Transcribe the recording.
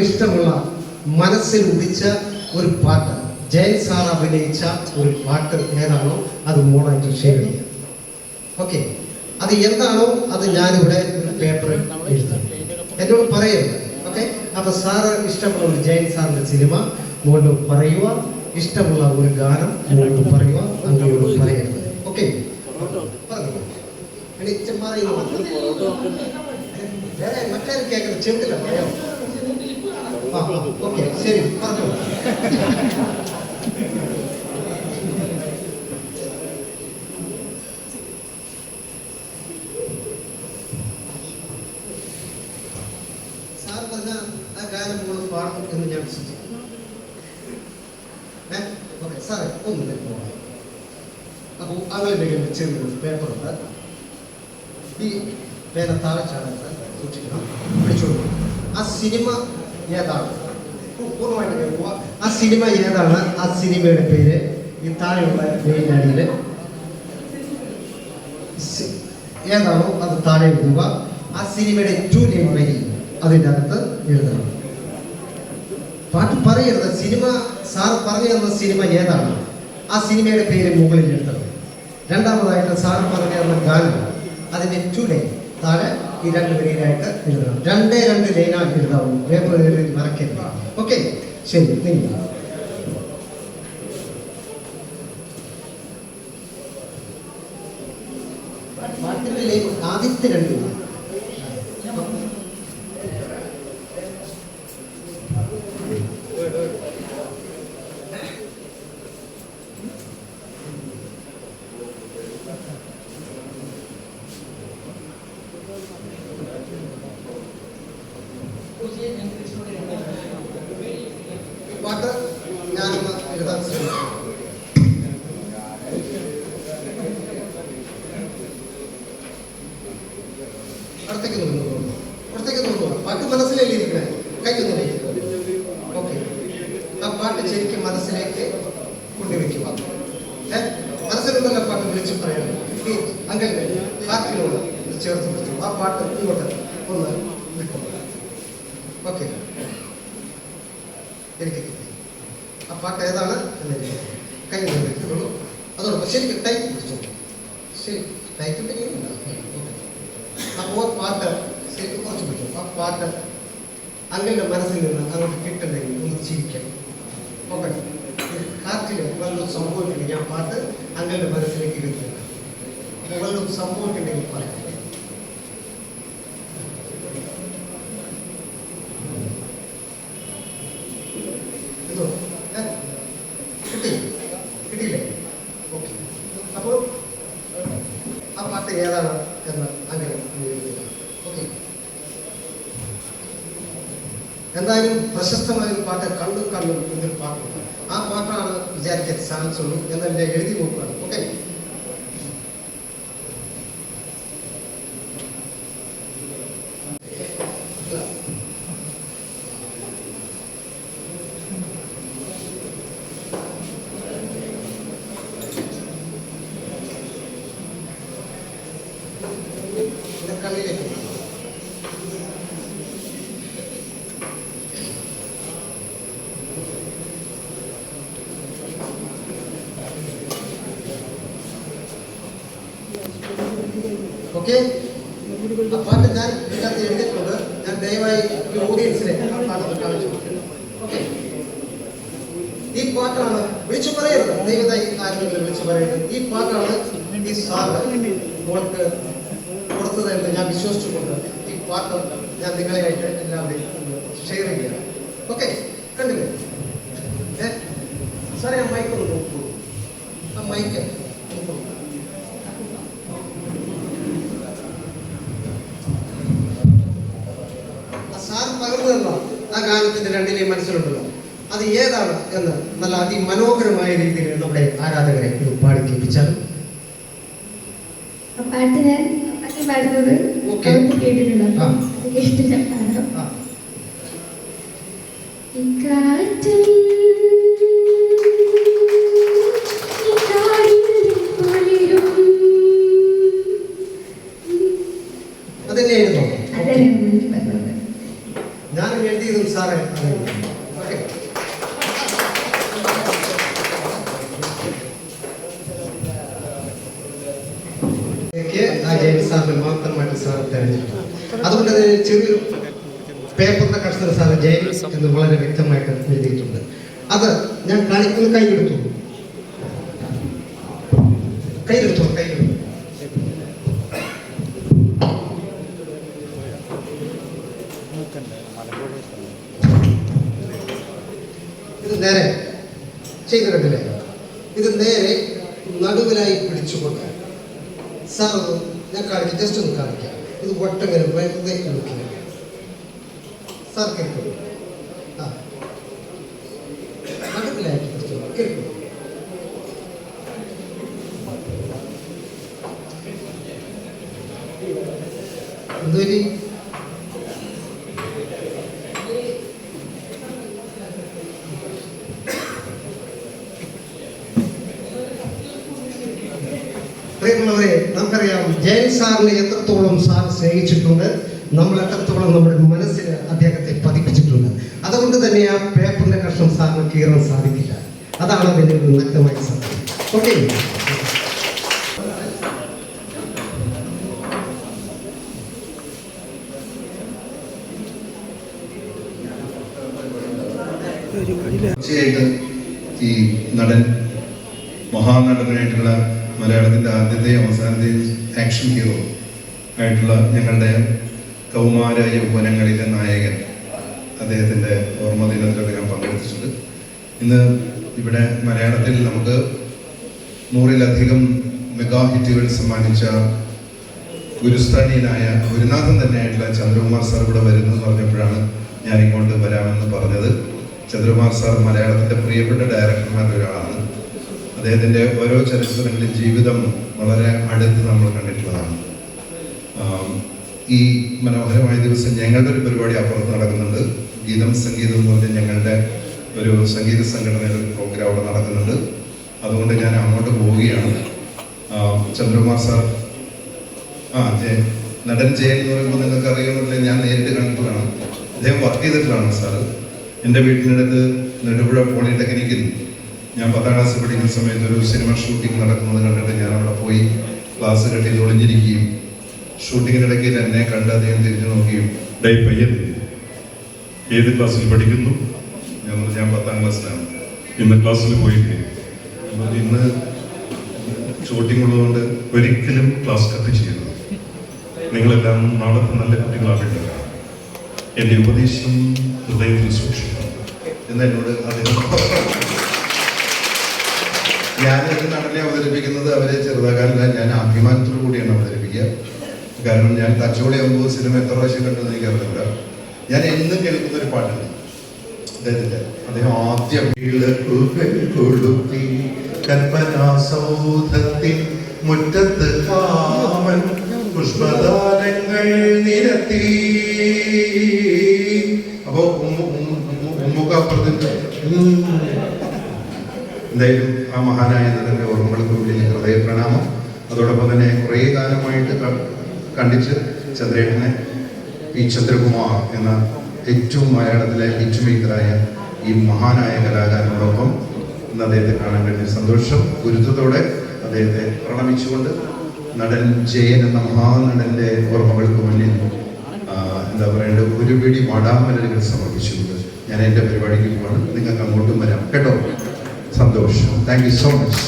ഇഷ്ടമുള്ള മനസ്സിൽ ഉദിച്ച ഒരു പാട്ട് ജയൻ സാർ അഭിനയിച്ച ഒരു പാട്ട് ഏതാണോ അത് മോണായിട്ട് ഷെയർ ചെയ്യാം ഓക്കെ. അത് എന്താണോ അത് ഞാനിവിടെ ഒരു പേപ്പറിൽ എഴുതാം. എന്നോട് പറയരുത്. ഓക്കെ? അപ്പൊ സാറ് ഇഷ്ടമുള്ള ഒരു ജയൻ സാറിന്റെ സിനിമ മോട്ട് പറയുക ഇഷ്ടമുള്ള ഒരു ഗാനം മോട്ട് പറയുക അങ്ങോട്ട് പറയരുത്. ഓക്കെ? പറഞ്ഞു വേറെ മറ്റേ കേൾക്കണം പറയാം ഓക്കെ ശരി പറഞ്ഞു സാർ പറഞ്ഞ ആ ഗാനം നമ്മൾ പാടും എന്ന് ഞാൻ വിശ്വസിക്കുന്നു ഓക്കെ സാറേ ഒന്ന് വരുമ്പോൾ അപ്പോൾ അവരുടെ കയ്യിൽ ചെറിയൊരു പേപ്പറുണ്ട് ഈ പേന താഴെ ചാടത്ത് സൂക്ഷിക്കണം പിടിച്ചോളൂ ആ സിനിമ ആ സിനിമ ഏതാണ്? ആ സിനിമയുടെ പേര്. ഈ താഴെയുള്ള ഏതാണോ അത് താഴെ എഴുതുക. ആ സിനിമയുടെ ടു നെയിം അതിന്റെ അകത്ത് എഴുതണം. പാട്ട് പറയരുത്. സിനിമ സാർ പറഞ്ഞു തന്ന സിനിമ ഏതാണ്? ആ സിനിമയുടെ പേര് മുകളിൽ എഴുതണം. രണ്ടാമതായിട്ട് സാർ പറഞ്ഞു തന്ന ഗാനം. അതിന്റെ ടു ലൈൻ താഴെ ഈ രണ്ട് ലൈനായിട്ട് എഴുതണം. രണ്ടേ രണ്ട് ലൈനാണ് എഴുതാവുന്നത്. പേപ്പർ എഴുതി മറക്കരുത്. ഓക്കെ? ശരി നിങ്ങൾ ലൈൻ ആദ്യത്തെ രണ്ട് line. ആ പാട്ട് ശരിക്കും മനസ്സിലേക്ക് കൊണ്ടുവയ്ക്കുക. ഏ? മനസ്സിലുണ്ടല്ലോ പാട്ട് വിളിച്ച് പറയണം. ഈ അങ്കൽ ഹാർട്ടിനോട് ചേർത്ത് വെച്ചു ആ പാട്ട് ഇങ്ങോട്ട് ഒന്ന് വിട്ടു ഓക്കെ. എനിക്ക് കിട്ടി. ആ പാട്ട് ഏതാണ് എന്ന് എനിക്ക് കൈ വെക്കുള്ളൂ അതോടൊപ്പം ശരിക്കും ടൈറ്റ് പിടിച്ചു ശരി ടൈറ്റ് ഉണ്ടെങ്കിൽ അപ്പോൾ പാട്ട് ശരിക്കും കുറച്ച് പിടിക്കും ആ പാട്ട് അങ്ങനെ മനസ്സിൽ നിന്ന് അങ്ങോട്ട് കിട്ടുന്നെങ്കിൽ ഒന്ന് ചിരിക്കണം. ഓക്കെ. കാറ്റിൽ വല്ലതും സംഭവിക്കുന്നെങ്കിൽ ഞാൻ പാട്ട് അങ്ങനെ മനസ്സിലേക്ക് ഇരുത്തുക. അപ്പോൾ വല്ലതും സംഭവിക്കുന്നെങ്കിൽ പറയാം അപ്പോൾ ആ പാട്ട് ഏതാണ് എന്ന് അങ്ങനെ ഓക്കെ. എന്തായാലും പ്രശസ്തമായ ഒരു പാട്ട് കണ്ണും കണ്ണും എന്നൊരു പാട്ടുണ്ട്. ആ പാട്ടാണ് വിചാരിക്കാൻ സാധിച്ചുള്ളൂ ഉള്ളൂ എന്നെ എഴുതി നോക്കുകയാണ്. Okay okay? പാട്ട് ഞാൻ ഇതിനകത്ത് എഴുതിയിട്ടുണ്ട്. ഞാൻ ദയവായി ഓഡിയൻസിനെ ഈ പാട്ടാണ് വിളിച്ചു പറയരുത്. ദൈവതായി ആരെങ്കിലും വിളിച്ചു പറയരുത്. ഈ പാട്ടാണ് ഈ സാറ് കൊടുത്തത് എന്ന് ഞാൻ വിശ്വസിച്ചുകൊണ്ട് ഈ പാട്ട് ഞാൻ നിങ്ങളെയായിട്ട് എല്ലാവരെയും ഷെയർ ചെയ്യാം ഓക്കെ? കണ്ടില്ലേ? സാറേ ആ മൈക്ക് ഒന്ന് നോക്കൂ. ആ മൈക്ക് നോക്കൂ ആ സാർ പകർന്നു തന്ന ആ ഗാനത്തിന്റെ രണ്ടിനെയും മനസ്സിലുണ്ടല്ലോ. അത് ഏതാണ് എന്ന് നല്ല അതിമനോഹരമായ രീതിയിൽ നമ്മുടെ ആരാധകരെ ഇത് പാടി കേൾപ്പിച്ചാൽ പാട്ട് ഞാൻ പാടുന്നത് കേട്ടിട്ടുണ്ട്. സാറിന് മാത്രമായിട്ട് സാർ തെരഞ്ഞെടുത്തു. അതുകൊണ്ട് അത് ചെറിയൊരു പേപ്പറിന്റെ കഷ്ടത സാർ ജയൻ എന്ന് വളരെ വ്യക്തമായിട്ട് എഴുതിയിട്ടുണ്ട്. അത് ഞാൻ കാണിക്കുന്ന കൈയെടുത്തു കയ്യിലെടുത്തു കയ്യിലെടുത്തു. ഇത് നേരെ ചെയ്തിട്ടില്ലേ ഇത് നേരെ നടുവിലായി പിടിച്ചുകൊണ്ട് സാർ ഞാൻ കാണിക്കാം ജസ്റ്റ് ഒന്ന് കാണിക്കാം. ഇത് വട്ടങ്ങനെ വെറുതെ ഇളക്കുക സാർ കേൾക്കും പ്രിയമുള്ളവരെ നമുക്കറിയാം ജയൻ സാറിനെ എത്രത്തോളം സാർ സ്നേഹിച്ചിട്ടുണ്ട് നമ്മൾ എത്രത്തോളം നമ്മുടെ മനസ്സിൽ അദ്ദേഹത്തെ പതിപ്പിച്ചിട്ടുണ്ട്. അതുകൊണ്ട് തന്നെ ആ പേപ്പറിന്റെ കഷ്ണം സാറിന് കീറാൻ സാധിക്കില്ല. അതാണ് അതിന്റെ ഒരു നഗ്നമായ സത്യം. ഓക്കെ? തീർച്ചയായിട്ടും ഈ നടൻ മഹാനടനായിട്ടുള്ള മലയാളത്തിന്റെ ആദ്യത്തെയും അവസാനത്തെയും ആക്ഷൻ ഹീറോ ആയിട്ടുള്ള ഞങ്ങളുടെ കൗമാര യൗവനങ്ങളിലെ നായകൻ അദ്ദേഹത്തിന്റെ ഓർമ്മ ദിനത്തിലൊക്കെ ഞാൻ പങ്കെടുത്തിട്ടുണ്ട്. ഇന്ന് ഇവിടെ മലയാളത്തിൽ നമുക്ക് നൂറിലധികം മെഗാ ഹിറ്റുകൾ സമ്മാനിച്ച ഗുരുസ്ഥാനീയനായ ഗുരുനാഥൻ തന്നെയായിട്ടുള്ള ചന്ദ്രകുമാർ സാർ ഇവിടെ വരുന്നു പറഞ്ഞപ്പോഴാണ് ഞാൻ ഇങ്ങോട്ട് വരാമെന്ന് പറഞ്ഞത്. ചന്ദ്രകുമാർ സാർ മലയാളത്തിന്റെ പ്രിയപ്പെട്ട ഡയറക്ടർമാരിൽ ഒരാളാണ് അദ്ദേഹത്തിന്റെ ഓരോ ചരിത്രങ്ങളിലും ജീവിതം വളരെ അടുത്ത് നമ്മൾ കണ്ടിട്ടുള്ളതാണ്. ഈ മനോഹരമായ ദിവസം ഞങ്ങളുടെ ഒരു പരിപാടി അപ്പുറത്ത് നടക്കുന്നുണ്ട്. ഗീതം സംഗീതം എന്ന് പറഞ്ഞ ഞങ്ങളുടെ ഒരു സംഗീത സംഘടനയുടെ പ്രോഗ്രാം അവിടെ നടക്കുന്നുണ്ട്. അതുകൊണ്ട് ഞാൻ അങ്ങോട്ട് പോവുകയാണ്. ചന്ദ്രകുമാർ സാർ ആ ജയൻ നടൻ ജയൻ എന്ന് പറയുമ്പോൾ നിങ്ങൾക്ക് അറിയുന്നില്ല ഞാൻ നേരിട്ട് കണ്ടിട്ടുള്ളതാണ് അദ്ദേഹം വർക്ക് ചെയ്തിട്ടുള്ളതാണ് സാറ് എന്റെ വീട്ടിനടുത്ത് നെടുപുഴ പോളിടെക്നിക്കിൽ ഞാൻ പത്താം ക്ലാസ് പഠിക്കുന്ന സമയത്ത് ഒരു സിനിമ ഷൂട്ടിംഗ് നടക്കുന്നത് കണ്ടിട്ട് ഞാൻ അവിടെ പോയി ക്ലാസ് കെട്ടി ഒളിഞ്ഞിരിക്കുകയും ഷൂട്ടിങ്ങിനിടയ്ക്ക് എന്നെ കണ്ട് അദ്ദേഹം തിരിഞ്ഞു നോക്കിയും ഡൈ പയ്യൻ. ഏത് ക്ലാസ്സിൽ പഠിക്കുന്നു? ഞാൻ പറഞ്ഞു, ഞാൻ പത്താം ക്ലാസ്സിലാണ് ഇന്ന് ക്ലാസ്സിൽ പോയില്ലേ? അപ്പോൾ ഇന്ന് ഷൂട്ടിംഗ് ഉള്ളതുകൊണ്ട് ഒരിക്കലും ക്ലാസ് കട്ട് ചെയ്യരുത്. നിങ്ങളെല്ലാം നാളത്തെ നല്ല കുട്ടികളാവേണ്ടത് എന്റെ ഉപദേശം ഹൃദയത്തിൽ സൂക്ഷിക്കണം. എന്ന് എന്നോട് അദ്ദേഹം നടനെ അവതരിപ്പിക്കുന്നത്? അവരെ ചെറുതാക്കാനല്ല ഞാൻ അഭിമാനത്തോടു കൂടിയാണ് അവതരിപ്പിക്കുക. കാരണം ഞാൻ തച്ചോടെ ആകുമ്പോൾ സിനിമ എത്ര പ്രാവശ്യം കണ്ടെന്ന് എനിക്ക് അറിയില്ല ഞാൻ എന്നും കേൾക്കുന്ന ഒരു പാട്ടാണ്. അദ്ദേഹത്തിന്റെ അദ്ദേഹം ആദ്യം മുറ്റത്ത് കാമൻ പുഷ്പദാനങ്ങൾ നിരത്തി. അപ്പോ ഉമ്മു- എന്തായാലും ആ മഹാനായ നടന്റെ ഓർമ്മകൾക്ക് മുന്നിൽ ഹൃദയ പ്രണാമം അതോടൊപ്പം തന്നെ കുറേ കാലമായിട്ട് കണ്ടിച്ച് ചന്ദ്രേട്ടനെ പി ചന്ദ്രകുമാർ എന്ന ഏറ്റവും മലയാളത്തിലെ ഹിറ്റ് മേക്കറായ ഈ മഹാനായ കലാകാരനോടൊപ്പം ഇന്ന് അദ്ദേഹത്തെ കാണാൻ കഴിഞ്ഞ സന്തോഷം. ഗുരുത്വത്തോടെ അദ്ദേഹത്തെ പ്രണമിച്ചുകൊണ്ട് നടൻ ജയൻ എന്ന മഹാനടന്റെ ഓർമ്മകൾക്ക് മുന്നിൽ എന്താ പറയേണ്ടത് ഒരു പിടി വാടാമലരുകൾ സമർപ്പിച്ചുകൊണ്ട് ഞാൻ എന്റെ പരിപാടിക്ക് പോകണം നിങ്ങൾക്ക് അങ്ങോട്ടും വരാം. കേട്ടോ? സന്തോഷം താങ്ക് യു സോ മച്ച്